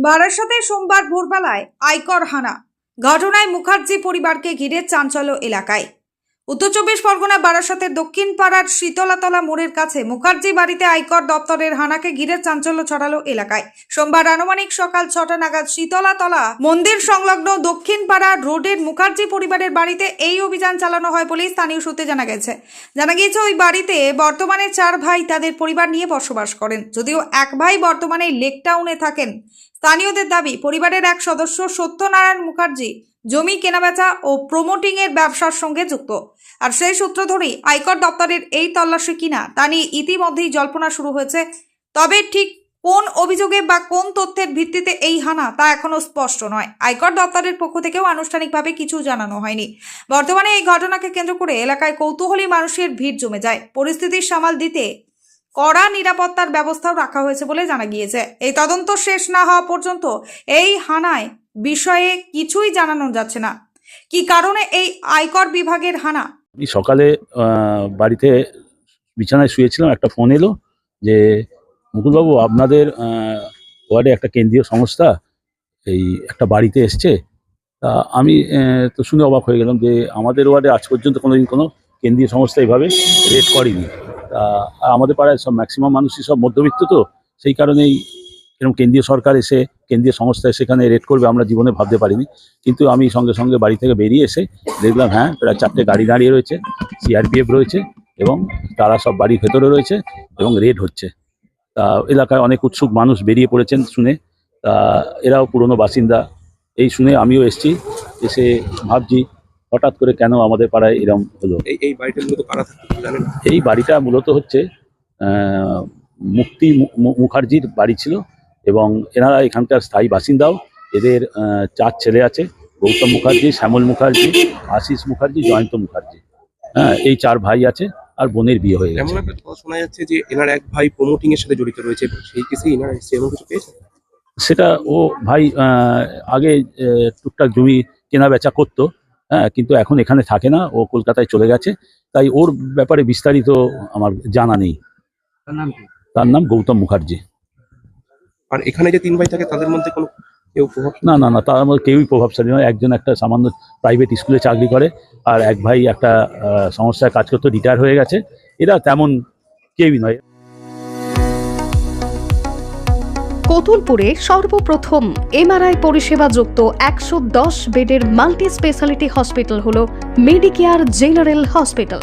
বারাসাতে সোমবার ভোরবেলায় আয়কর হানা ঘটনায় মুখার্জি পরিবারকে ঘিরে চাঞ্চল্য এলাকায়। উত্তর চব্বিশ পরগনা বারাসাতের দক্ষিণ পাড়ার শীতলাতলা মোড়ের কাছে মুখার্জি বাড়িতে আয়কর দপ্তরের হানাকে ঘিরে চাঞ্চল্য ছড়ালো এলাকায়। সোমবার আনুমানিক সকাল ছটা নাগাদ শীতলাতলা মন্দির সংলগ্ন দক্ষিণ পাড়া রোডের মুখার্জি পরিবারের বাড়িতে এই অভিযান চালানো হয় বলে স্থানীয় সূত্রে জানা গেছে। জানা গিয়েছে, ওই বাড়িতে বর্তমানে চার ভাই তাদের পরিবার নিয়ে বসবাস করেন। যদিও এক ভাই বর্তমানে লেকটাউনে থাকেন। স্থানীয়দের দাবি, পরিবারের এক সদস্য সত্যনারায়ণ মুখার্জি জমি কেনাবেচা ও প্রমোটিং এর ব্যবসার সঙ্গে যুক্ত। আর সেই সূত্র ধরেই আয়কর দপ্তরের এই তল্লাশি কিনা তা নিয়ে ইতিমধ্যেই জল্পনা শুরু হয়েছে। তবে ঠিক কোন অভিযোগে বা কোন তথ্যের ভিত্তিতে এই হানা তা এখনও স্পষ্ট নয়। আয়কর দপ্তরের পক্ষ থেকেও আনুষ্ঠানিকভাবে কিছু জানানো হয়নি। বর্তমানে এই ঘটনাকে কেন্দ্র করে এলাকায় কৌতূহলী মানুষের ভিড় জমে যায়। পরিস্থিতির সামাল দিতে কড়া নিরাপত্তার ব্যবস্থাও রাখা হয়েছে বলে জানা গিয়েছে। এই তদন্ত শেষ না হওয়া পর্যন্ত এই হানায় বিষয়ে কিছুই জানানো যাচ্ছে না। কি কারণে এই আয়কর বিভাগের হানা? আমি সকালে বাড়িতে বিছানায় শুয়েছিলাম, একটা ফোন এলো যে, মুকুলবাবু, আপনাদের ওয়ার্ডে একটা কেন্দ্রীয় সংস্থা, এই একটা বাড়িতে এসছে। তা আমি তো শুনে অবাক হয়ে গেলাম যে, আমাদের ওয়ার্ডে আজ পর্যন্ত কোনোদিন কোনো কেন্দ্রীয় সংস্থা এইভাবে রেড করেনি। তা আমাদের পাড়ায় সব ম্যাক্সিমাম মানুষই সব মধ্যবিত্ত তো, সেই কারণেই এরকম কেন্দ্রীয় সরকার এসে কেন্দ্রীয় সংস্থা সেখানে রেড করবে আমরা জীবনে ভাবতে পারিনি। কিন্তু আমি সঙ্গে সঙ্গে বাড়ি থেকে বেরিয়ে এসে দেখলাম হ্যাঁ প্রায় চারটে গাড়ি দাঁড়িয়ে রয়েছে সিআরপিএফ রয়েছে এবং তারা সব বাড়ির ভেতরে রয়েছে এবং রেড হচ্ছে। তা এলাকায় অনেক উৎসুক মানুষ বেরিয়ে পড়েছেন শুনে। তা এরাও পুরনো বাসিন্দা। এই শুনে আমিও এসেছি এসে ভাবছি হঠাৎ করে কেন আমাদের পাড়ায় এরম হলো। এই এই বাড়িটা মূলত কারা জানেন? এই বাড়িটা মূলত হচ্ছে আহ, মুক্তি মুখার্জির বাড়ি ছিল। এবং এনারা এখানকার স্থায়ী বাসিন্দাও। এদের আহ, চার ছেলে আছে গৌতম মুখার্জি শ্যামল মুখার্জি আশিস মুখার্জি জয়ন্ত মুখার্জি। হ্যাঁ এই চার ভাই আছে আর বোনের বিয়ে হয়ে এমন গেছে একটা কথা শোনা যাচ্ছে যে এনার এক ভাই প্রমোটিং এর সাথে জড়িত রয়েছে সেই কেসে এনারা এমন কিছু পেয়েছে সেটা ও ভাই আহ, আগে আহ, টুকটাক জমি কেনা বেচা করতো হ্যাঁ কিন্তু এখন এখানে থাকে না ও কলকাতায় চলে গেছে। তাই ওর ব্যাপারে বিস্তারিত আমার জানা নেই। তার নাম কি? তার নাম গৌতম মুখার্জি। আর এখানে যে তিন ভাই থাকে তাদের মধ্যে কোনো কেউ প্রভাব না না না তার মধ্যে কেউই প্রভাবশালী নয়। একজন একটা সামান্য প্রাইভেট স্কুলে চাকরি করে আর এক ভাই একটা সংস্থায় কাজ করতে রিটায়ার হয়ে গেছে। এরা তেমন কেউই নয়। কতুলপুরে সর্বপ্রথম এমআরআই পরিষেবা যুক্ত একশো দশ বেডের মাল্টি স্পেশালিটি হসপিটাল হল মেডিকেয়ার জেনারেল হসপিটাল